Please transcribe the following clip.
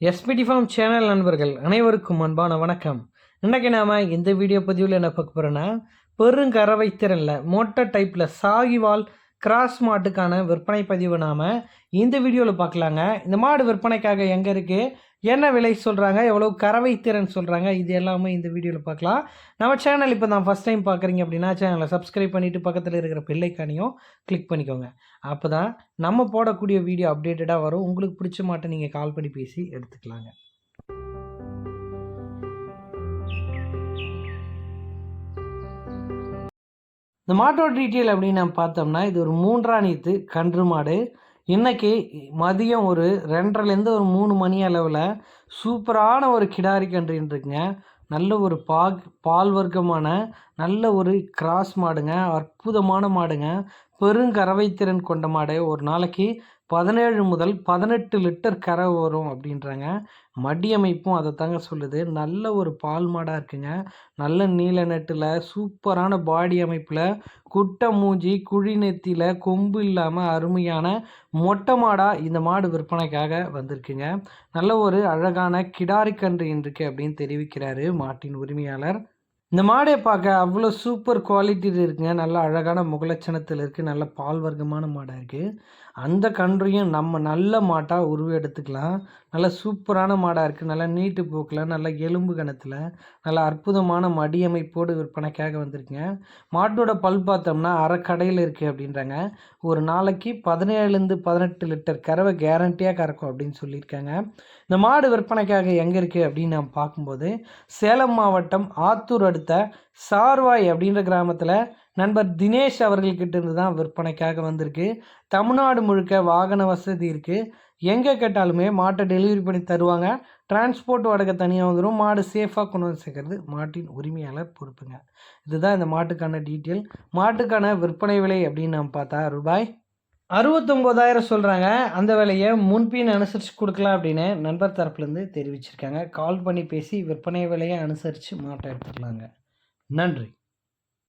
SPD form channel நண்பர்கள் அனைவருக்கும் அன்பான வணக்கம். இன்றைக்கி நாம் இந்த வீடியோ பதிவில் என்ன பார்க்க போகிறோன்னா பெருங்கறவை திறனில் மோட்டர் டைப்பில் சாகிவால் கிராஸ் மாட்டுக்கான விற்பனை பதிவு நாம் இந்த வீடியோவில் பார்க்கலாங்க இந்த மாடு விற்பனைக்காக எங்கே இருக்குது என்ன விலை சொல்கிறாங்க எவ்வளோ கறவை திறன் சொல்கிறாங்க இது எல்லாமே இந்த வீடியோவில் பார்க்கலாம் நம்ம சேனல் இப்போ நான் ஃபஸ்ட் டைம் பார்க்குறீங்க அப்படின்னா சேனலை சப்ஸ்கிரைப் பண்ணிவிட்டு பக்கத்தில் இருக்கிற பெல்லைக்கானையும் கிளிக் பண்ணிக்கோங்க. அப்போ தான் நம்ம போடக்கூடிய வீடியோ அப்டேட்டடாக வரும். உங்களுக்கு பிடிச்ச மாட்டை நீங்கள் கால் பண்ணி பேசி எடுத்துக்கலாங்க. இந்த மாட்டோட டீட்டெயில் அப்படின்னு நம்ம பார்த்தோம்னா இது ஒரு மூன்றாணித்து கன்று மாடு. இன்றைக்கி மதியம் ஒரு ரெண்டரைலேருந்து ஒரு மூணு மணி அளவில் சூப்பரான ஒரு கிடாரி கன்றுன்னு இருக்குங்க நல்ல ஒரு பாக் பால் வர்க்கமான நல்ல ஒரு கிராஸ் மாடுங்க. அற்புதமான மாடுங்க. பெருங்கறவை திறன் கொண்ட மாடு ஒரு நாளைக்கு பதினேழு முதல் பதினெட்டு லிட்டர் கறவை வரும் அப்படின்றாங்க. மடி அமைப்பும் அதை தாங்க சொல்லுது. நல்ல ஒரு பால் மாடாக இருக்குங்க. நல்ல நீல நெட்டில் சூப்பரான பாடி அமைப்பில் குட்டை மூஞ்சி குழி நெத்தியில் கொம்பு இல்லாமல் அருமையான மொட்டை மாடாக இந்த மாடு விற்பனைக்காக வந்திருக்குங்க. நல்ல ஒரு அழகான கிடாரி கன்று இன்றைக்கு அப்படின்னு தெரிவிக்கிறாரு மாட்டின் உரிமையாளர் இந்த மாடை பார்க்க அவ்வளோ சூப்பர் குவாலிட்டியில் இருக்குங்க. நல்ல அழகான முகலட்சணத்தில் இருக்குது நல்ல பால் வர்க்கமான மாடாக இருக்குது அந்த கன்றையும் நம்ம நல்ல மாட்டாக உருவெடுத்துக்கலாம் நல்ல சூப்பரான மாடாக இருக்குது நல்லா நீட்டு போக்கில் நல்ல எலும்பு கணத்தில் நல்ல அற்புதமான மடியமைப்போடு விற்பனைக்காக வந்திருக்குங்க. மாட்டோட பல் பார்த்தோம்னா அரைக்கடையில் இருக்குது அப்படின்றாங்க. ஒரு நாளைக்கு பதினேழுலேருந்து பதினெட்டு லிட்டர் கறவை கேரண்டியாக கறக்கும் அப்படின்னு சொல்லியிருக்காங்க. இந்த மாடு விற்பனைக்காக எங்கே இருக்குது அப்படின்னு நம்ம பார்க்கும்போது சேலம் மாவட்டம் ஆத்தூர் அடுத்த சார்வாய் அப்படின்ற கிராமத்தில் நண்பர் தினேஷ் அவர்கள்கிட்ட இருந்து தான் விற்பனைக்காக வந்திருக்கு. தமிழ்நாடு முழுக்க வாகன வசதி இருக்குது எங்கே கேட்டாலுமே மாட்டை டெலிவரி பண்ணி தருவாங்க. டிரான்ஸ்போர்ட் வாடகை தனியாக வந்துடும் மாடு சேஃபாக கொண்டு வந்து சேர்க்கறது மாட்டின் உரிமையாளர் பொறுப்புங்க. இதுதான் இந்த மாட்டுக்கான டீட்டெயில் மாட்டுக்கான விற்பனை விலை அப்படின்னு நம்ம பார்த்தா ரூபாய் அறுபத்தொம்போதாயிரம் சொல்கிறாங்க அந்த விலையை முன்பின் அனுசரித்து கொடுக்கலாம் அப்படின்னு நண்பர் தரப்புலேருந்து தெரிவிச்சிருக்காங்க. கால் பண்ணி பேசி விற்பனை விலையை அனுசரித்து மாட்டை எடுத்துக்கலாங்க. நன்றி.